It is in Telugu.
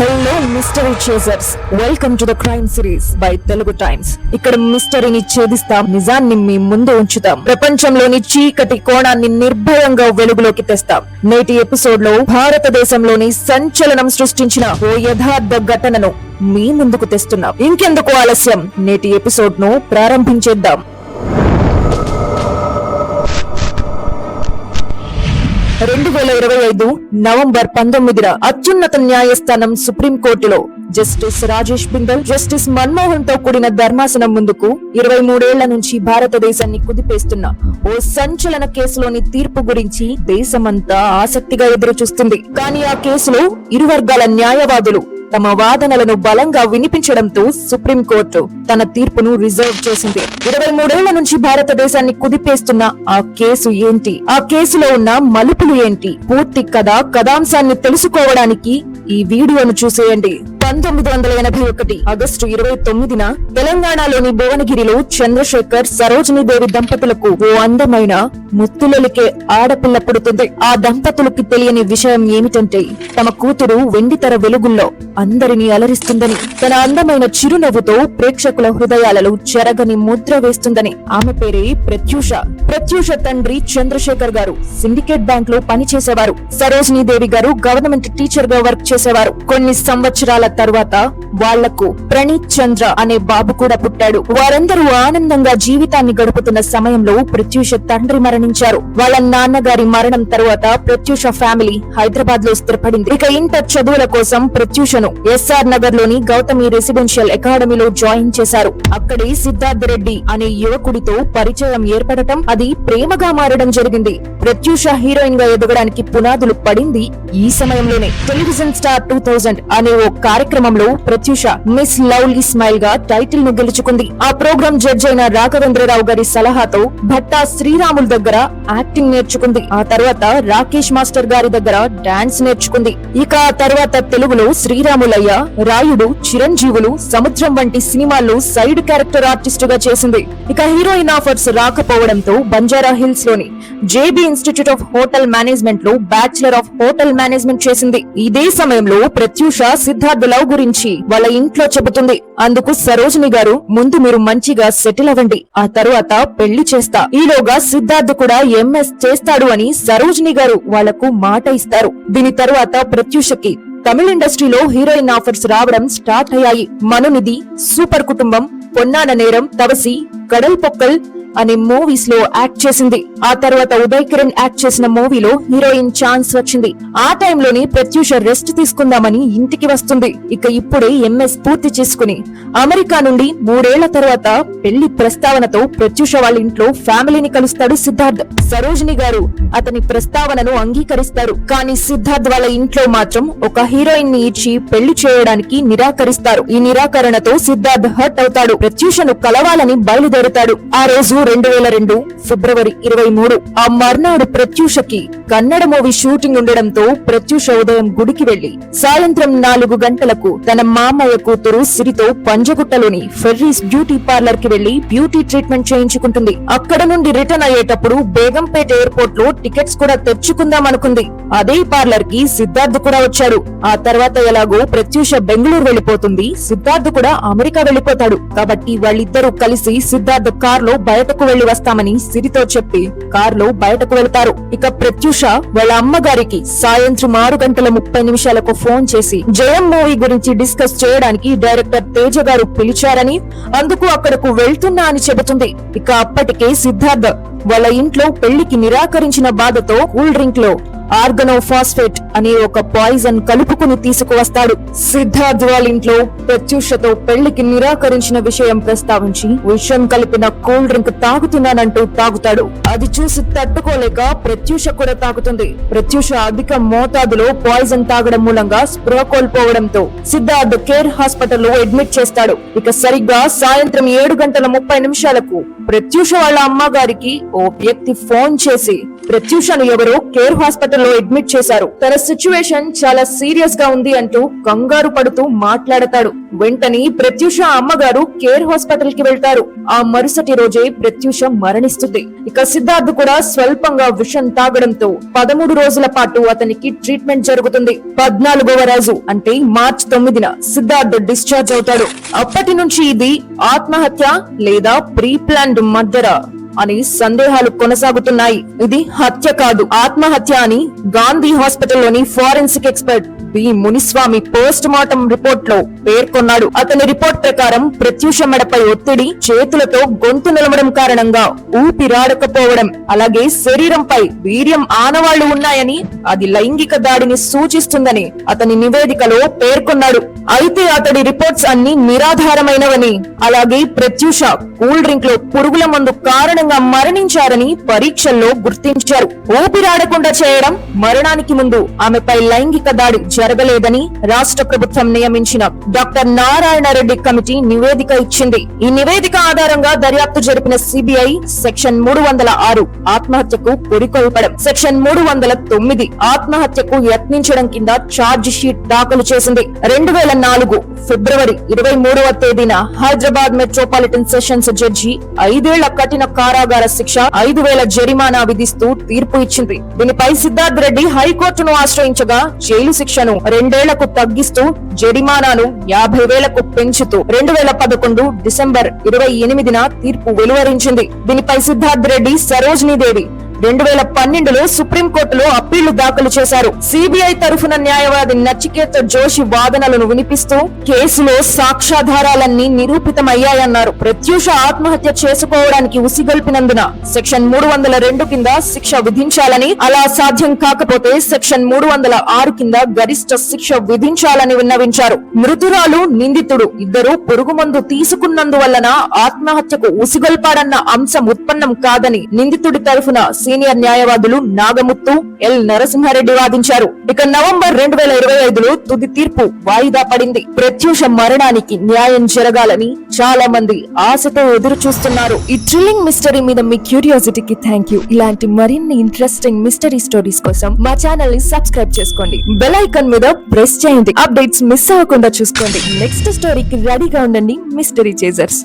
Hello mystery chasers welcome to the crime series by Telugu Times ఇక్కడ మిస్టరీని ఛేదిస్తాం నిజాన్ని మీ ముందు ఉంచుతాం. ప్రపంచంలోని చీకటి కోణాన్ని నిర్భయంగా వెలుగులోకి తెస్తాం. నేటి ఎపిసోడ్లో భారతదేశంలోని సంచలనం సృష్టించిన ఓ యథార్థ ఘటనను మీ ముందుకు తెస్తున్నాం. ఇంకెందుకు ఆలస్యం? నేటి ఎపిసోడ్ను ప్రారంభించేద్దాం. రెండు వేల ఇరవై ఐదు నవంబర్ పంతొమ్మిదిన అత్యున్నత న్యాయస్థానం సుప్రీంకోర్టులో జస్టిస్ రాజేష్ బిందల్ జస్టిస్ మన్మోహన్తో కూడిన ధర్మాసనం ముందుకు ఇరవై మూడేళ్ళ నుంచి భారతదేశాన్ని కుదిపేస్తున్న ఓ సంచలన కేసులోని తీర్పు గురించి దేశమంతా ఆసక్తిగా ఎదురు చూస్తుంది కానీ ఆ కేసులో ఇరు వర్గాల న్యాయవాదులు తమ వాదనలను బలంగా వినిపించడంతో సుప్రీంకోర్టు తన తీర్పును రిజర్వ్ చేసింది. ఇరవై మూడేళ్ళ నుంచి భారతదేశాన్ని కుదిపేస్తున్న ఆ కేసు ఏంటి? ఆ కేసులో ఉన్న మలుపులు ఏంటి? పూర్తి కథ కథాంశాన్ని తెలుసుకోవడానికి ఈ వీడియోను చూసేయండి. పంతొమ్మిది వందల ఎనభై ఒకటి ఆగస్టు ఇరవై తొమ్మిదిన తెలంగాణలోని భువనగిరిలో చంద్రశేఖర్ సరోజిని దేవి దంపతులకు ఓ అందమైన ముత్తులలికే ఆడపిల్ల పుడుతుంది. ఆ దంపతులకి తెలియని విషయం ఏమిటంటే తమ కూతురు వెండితెర వెలుగుల్లో అందరినీ అలరిస్తుందని తన అందమైన చిరునవ్వుతో ప్రేక్షకుల హృదయాలలో చెరగని ముద్ర వేస్తుందని. ఆమె పేరే ప్రత్యూష. ప్రత్యూష తండ్రి చంద్రశేఖర్ గారు సిండికేట్ బ్యాంక్లో పనిచేసేవారు. సరోజిని దేవి గారు గవర్నమెంట్ టీచర్గా వర్క్ చేసేవారు. కొన్ని సంవత్సరాల తర్వాత వాళ్ళకు ప్రణీత్ చంద్ర అనే బాబు కూడా పుట్టాడు. వారందరూ ఆనందంగా జీవితాన్ని గడుపుతున్న సమయంలో ప్రత్యూష తండ్రి మరణించారు. వాళ్ళ నాన్నగారి మరణం తర్వాత ప్రత్యూష ఫ్యామిలీ హైదరాబాద్లో స్థిరపడింది. ఇక ఇంటర్ చదువుల కోసం ప్రత్యూషను ఎస్ఆర్ నగర్లోని గౌతమి రెసిడెన్షియల్ అకాడమీలో జాయిన్ చేశారు. అక్కడే సిద్ధార్థ రెడ్డి అనే యువకుడితో పరిచయం ఏర్పడటం అది ప్రేమగా మారడం జరిగింది. ప్రత్యూష హీరోయిన్గా ఎదగడానికి పునాదులు పడింది ఈ సమయంలోనే. టెలివిజన్ స్టార్ టూ థౌజండ్ అనే ఓ కార్యక్రమం కార్యక్రమంలో ప్రత్యూష మిస్ లవ్లీ స్మైల్గా టైటిల్ను గెలుచుకుంది. ఆ ప్రోగ్రాం జడ్జ్ అయిన రాఘవేంద్రరావు గారి సలహాతో భట్టా శ్రీరాముల దగ్గర యాక్టింగ్ నేర్చుకుంది. ఆ తర్వాత రాకేష్ మాస్టర్ గారి దగ్గర డాన్స్ నేర్చుకుంది. ఇక ఆ తర్వాత తెలుగులో శ్రీరాములయ్య రాయుడు చిరంజీవులు సముద్రం వంటి సినిమాల్లో సైడ్ క్యారెక్టర్ ఆర్టిస్ట్గా చేసింది. ఇక హీరోయిన్ ఆఫర్స్ రాకపోవడంతో బంజారా హిల్స్లోని జేబీ ఇన్స్టిట్యూట్ ఆఫ్ హోటల్ మేనేజ్మెంట్లో బ్యాచిలర్ ఆఫ్ హోటల్ మేనేజ్మెంట్ చేసింది. ఇదే సమయంలో ప్రత్యూష సిద్ధార్థ లవ్ గురించి వాళ్ళ ఇంట్లో చెబుతుంది. అందుకు సరోజిని గారు ముందు మీరు మంచిగా సెటిల్ అవ్వండి. ఆ తరువాత పెళ్ళి చేస్తా. ఈలోగా సిద్ధార్థ్ కూడా ఎంఎస్ చేస్తాడు అని సరోజిని గారు వాళ్ళకు మాట ఇస్తారు. దీని తరువాత ప్రత్యూషకి తమిళ ఇండస్ట్రీలో హీరోయిన్ ఆఫర్స్ రావడం స్టార్ట్ అయ్యాయి. మనునిధి సూపర్ కుటుంబం పొన్నాన నేరం తవసి కడల్ పొక్కల్ అనే మూవీస్లో యాక్ట్ చేసింది. ఆ తర్వాత ఉదయ్ కిరణ్ యాక్ట్ చేసిన మూవీలో హీరోయిన్ ఛాన్స్ వచ్చింది. ఆ టైంలోనే ప్రత్యూష రెస్ట్ తీసుకుందామని ఇంటికి వస్తుంది. ఇక ఇప్పుడే ఎంఎస్ పూర్తి చేసుకుని అమెరికా నుండి మూడేళ్ళ తర్వాత పెళ్ళి ప్రస్తావనతో ప్రత్యూష వాళ్ళ ఇంట్లో ఫ్యామిలీని కలుస్తాడు సిద్ధార్థ్. సరోజిని గారు అతని ప్రస్తావనను అంగీకరిస్తారు. కానీ సిద్ధార్థ్ వాళ్ళ ఇంట్లో మాత్రం ఒక హీరోయిన్ని ఇచ్చి పెళ్ళి చేయడానికి నిరాకరిస్తారు. ఈ నిరాకరణతో సిద్ధార్థ్ హర్ట్ అవుతాడు. ప్రత్యూషను కలవాలని బయలుదేరుతాడు. ఆ రోజు రెండు వేల రెండు ఫిబ్రవరి ఇరవై మూడు ఆ మర్నాడు ప్రత్యూషకి కన్నడ మూవీ షూటింగ్ ఉండడంతో ప్రత్యూష ఉదయం గుడికి వెళ్ళి సాయంత్రం నాలుగు గంటలకు తన మామయ్య కూతురు సిరితో పంజగుట్టలోని ఫెర్రీస్ బ్యూటీ పార్లర్కి వెళ్ళి బ్యూటీ ట్రీట్మెంట్ చేయించుకుంటుంది. అక్కడ నుండి రిటర్న్ అయ్యేటప్పుడు బేగంపేట ఎయిర్పోర్ట్లో టికెట్స్ కూడా తెచ్చుకుందాం అనుకుంది. అదే పార్లర్కి సిద్ధార్థ్ కూడా వచ్చాడు. ఆ తర్వాత ఎలాగో ప్రత్యూష బెంగళూరు వెళ్ళిపోతుంది సిద్ధార్థ్ కూడా అమెరికా వెళ్ళిపోతాడు కాబట్టి వాళ్ళిద్దరూ కలిసి సిద్ధార్థ్ కార్లో బయటకు వెళ్ళి వస్తామని సిరితో చెప్పి కారులో బయటకు వెళ్తారు. ఇక ప్రత్యూష వాళ్ళ అమ్మగారికి సాయంత్రం ఆరు గంటల ముప్పై నిమిషాలకు ఫోన్ చేసి జయం మూవీ గురించి డిస్కస్ చేయడానికి డైరెక్టర్ తేజ గారు పిలిచారని అందుకు అక్కడకు వెళ్తున్నా అని చెబుతుంది. ఇక అప్పటికే సిద్ధార్థ్ వాళ్ళ ఇంట్లో పెళ్ళికి నిరాకరించిన బాధతో కూల్ డ్రింక్లో ఆర్గనోఫాస్ఫేట్ అనే ఒక పాయిజన్ కలుపుకుని తీసుకువస్తాడు. సిద్ధార్థ్ వాళ్ళ ఇంట్లో ప్రత్యూషతో పెళ్ళికి నిరాకరించిన విషయం ప్రస్తావించి విషయం కలిపిన కూల్ డ్రింక్ తాగుతున్నానంటూ తాగుతాడు. అది చూసి తట్టుకోలేక ప్రత్యూష కూడా తాగుతుంది. ప్రత్యూష అధిక మోతాదులో పాయిజన్ తాగడం మూలంగా స్పృహ కోల్పోవడంతో సిద్ధార్థ్ కేర్ హాస్పిటల్లో అడ్మిట్ చేస్తాడు. ఇక సరిగ్గా సాయంత్రం ఏడు గంటల ముప్పై నిమిషాలకు ప్రత్యూష వాళ్ళ అమ్మగారికి ఓ వ్యక్తి ఫోన్ చేసి ప్రత్యూషను ఎవరో కేర్ హాస్పిటల్లో అడ్మిట్ చేశారు. తన సిచ్యువేషన్ చాలా సీరియస్గా ఉంది అంటూ కంగారు పడుతూ మాట్లాడతాడు. వెంటనే ప్రత్యూష అమ్మగారు కేర్ హాస్పిటల్కి వెళ్తారు. ఆ మరుసటి రోజే ప్రత్యూష మరణిస్తుంది. ఇక సిద్ధార్థ్ కూడా స్వల్పంగా విషం తాగడంతో పదమూడు రోజుల పాటు అతనికి ట్రీట్మెంట్ జరుగుతుంది. పద్నాలుగవ రోజు అంటే మార్చ్ తొమ్మిదిన సిద్ధార్థ్ డిశ్చార్జ్ అవుతాడు. అప్పటి నుంచి ఇది ఆత్మహత్య లేదా ప్రీ ప్లాన్డ్ మర్డరా? అని సందేహాలు కొనసాగుతున్నాయి. ఇది హత్య కాదు ఆత్మహత్య అని Gandhi హాస్పిటల్లోని forensic expert B Muniswamy post mortem రిపోర్ట్లో పేర్కొన్నాడు. అతని రిపోర్ట్ ప్రకారం ప్రత్యూష మెడపై ఒత్తిడి చేతులతో గొంతు నిలవడం కారణంగా ఊపిరాడకపోవడం అలాగే శరీరంపై వీర్యం ఆనవాళ్ళు ఉన్నాయని అది లైంగిక దాడిని సూచిస్తుందని అతని నివేదికలో పేర్కొన్నాడు. అయితే అతడి రిపోర్ట్స్ అన్ని నిరాధారమైనవని అలాగే ప్రత్యూష కూల్ డ్రింక్లో పురుగుల మందు కారణంగా మరణించారని పరీక్షల్లో గుర్తించారు. ఊపిరాడకుండా చేయడం మరణానికి ముందు ఆమెపై లైంగిక దాడి జరగలేదని రాష్ట్ర ప్రభుత్వం నియమించిన డాక్టర్ నారాయణ రెడ్డి కమిటీ నివేదిక ఇచ్చింది. ఈ నివేదిక ఆధారంగా దర్యాప్తు జరిపిన సిబిఐ సెక్షన్ మూడు వందల ఆరు ఆత్మహత్యకు పొరికొల్పడం సెక్షన్ మూడు వందల తొమ్మిది ఆత్మహత్యకు యత్నించడం కింద ఛార్జ్ షీట్ దాఖలు చేసింది. రెండు వేల నాలుగు ఫిబ్రవరి ఇరవై మూడవ తేదీన హైదరాబాద్ మెట్రోపాలిటన్ సెషన్స్ జడ్జి ఐదేళ్ళ కఠిన కారాగార శిక్ష ఐదు వేల జరిమానా విధిస్తూ తీర్పు ఇచ్చింది. దీనిపై సిద్ధార్థ్ రెడ్డి హైకోర్టును ఆశ్రయించగా జైలు శిక్షను రెండేళ్ళకు తగ్గిస్తూ జరిమానాను యాభై వేలకు పెంచుతూ రెండు వేల పదకొండు డిసెంబర్ ఇరవై ఎనిమిదిన తీర్పు వెలువరించింది. దీనిపై సిద్ధార్థ్ రెడ్డి సరోజినీదేవి రెండు వేల పన్నెండులో సుప్రీంకోర్టులో అప్పీళ్ళు దాఖలు చేశారు. సిబిఐ తరఫున న్యాయవాది నచికేత జోషి వాదనలను వినిపిస్తూ కేసులో సాక్ష్యాధారాలన్నీ నిరూపితమయ్యాయన్నారు. ప్రత్యూష ఆత్మహత్య చేసుకోవడానికి ఉసిగొల్పినందున సెక్షన్ మూడు వందల రెండు కింద శిక్ష విధించాలని అలా సాధ్యం కాకపోతే సెక్షన్ మూడు వందల ఆరు కింద గరిష్ట శిక్ష విధించాలని విన్నవించారు. మృతురాలు నిందితుడు ఇద్దరు పురుగుమందు తీసుకున్నందువల్లన తీసుకున్నందువలన ఆత్మహత్యకు ఉసిగొల్పాడన్న అంశం ఉత్పన్నం కాదని నిందితుడి తరఫున సీనియర్ న్యాయవాదులు నాగముత్తు ఎల్ నరసింహారెడ్డి వాదించారు. ఇక నవంబర్ రెండు వేల ఇరవై ఐదులో తుది తీర్పు వాయిదా పడింది. ప్రత్యూష మరణానికి న్యాయం జరగాలని చాలా మంది ఆశతో ఎదురు చూస్తున్నారు ఈ థ్రిల్లింగ్ మిస్టరీ మీద మీ క్యూరియాసిటీకి థ్యాంక్ యూ ఇలాంటి మరిన్ని ఇంట్రెస్టింగ్ మిస్టరీ స్టోరీస్ కోసం మా ఛానల్ని సబ్స్క్రైబ్ చేసుకోండి. బెల్ ఐకాన్ మీద ప్రెస్ చేయండి. అప్డేట్స్ మిస్ అవ్వకుండా చూసుకోండి. నెక్స్ట్ స్టోరీకి రెడీగా ఉండండి మిస్టరీ చేజర్స్